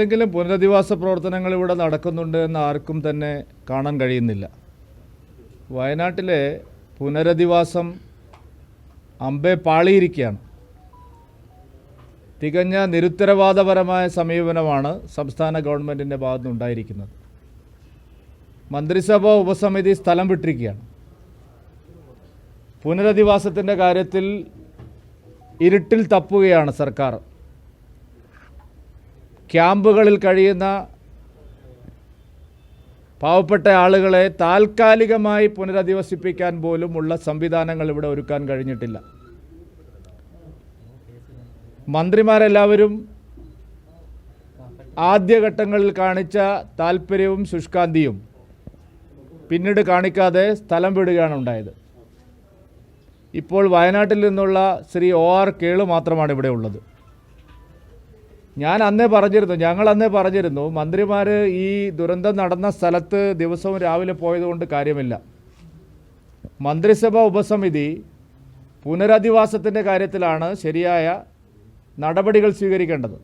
എന്തെങ്കിലും പുനരധിവാസ പ്രവർത്തനങ്ങൾ ഇവിടെ നടക്കുന്നുണ്ട് എന്ന് ആർക്കും തന്നെ കാണാൻ കഴിയുന്നില്ല. വയനാട്ടിലെ പുനരധിവാസം അമ്പെ പാളിയിരിക്കുകയാണ്. തികഞ്ഞ നിരുത്തരവാദപരമായ സമീപനമാണ് സംസ്ഥാന ഗവൺമെന്റിന്റെ ഭാഗത്തുനിന്നുണ്ടായിരിക്കുന്നത്. മന്ത്രിസഭാ ഉപസമിതി സ്ഥലം വിട്ടിരിക്കുകയാണ്. പുനരധിവാസത്തിന്റെ കാര്യത്തിൽ ഇരുട്ടിൽ തപ്പുകയാണ് സർക്കാർ. ക്യാമ്പുകളിൽ കഴിയുന്ന പാവപ്പെട്ട ആളുകളെ താൽക്കാലികമായി പുനരധിവസിപ്പിക്കാൻ പോലും ഉള്ള സംവിധാനങ്ങൾ ഇവിടെ ഒരുക്കാൻ കഴിഞ്ഞിട്ടില്ല. മന്ത്രിമാരെല്ലാവരും ആദ്യഘട്ടങ്ങളിൽ കാണിച്ച താല്പര്യവും ശുഷ്കാന്തിയും പിന്നീട് കാണിക്കാതെ സ്ഥലം വിടുകയാണ് ഉണ്ടായത്. ഇപ്പോൾ വയനാട്ടിൽ നിന്നുള്ള ശ്രീ ഒ ആർ കേളു മാത്രമാണ് ഇവിടെ ഉള്ളത്. ഞാൻ അന്നേ പറഞ്ഞിരുന്നു ഞങ്ങൾ അന്നേ പറഞ്ഞിരുന്നു മന്ത്രിമാർ ഈ ദുരന്തം നടന്ന സ്ഥലത്ത് ദിവസവും രാവിലെ പോയതുകൊണ്ട് കാര്യമില്ല. മന്ത്രിസഭാ ഉപസമിതി പുനരധിവാസത്തിന്റെ കാര്യത്തിലാണ് ശരിയായ നടപടികൾ സ്വീകരിക്കേണ്ടത്.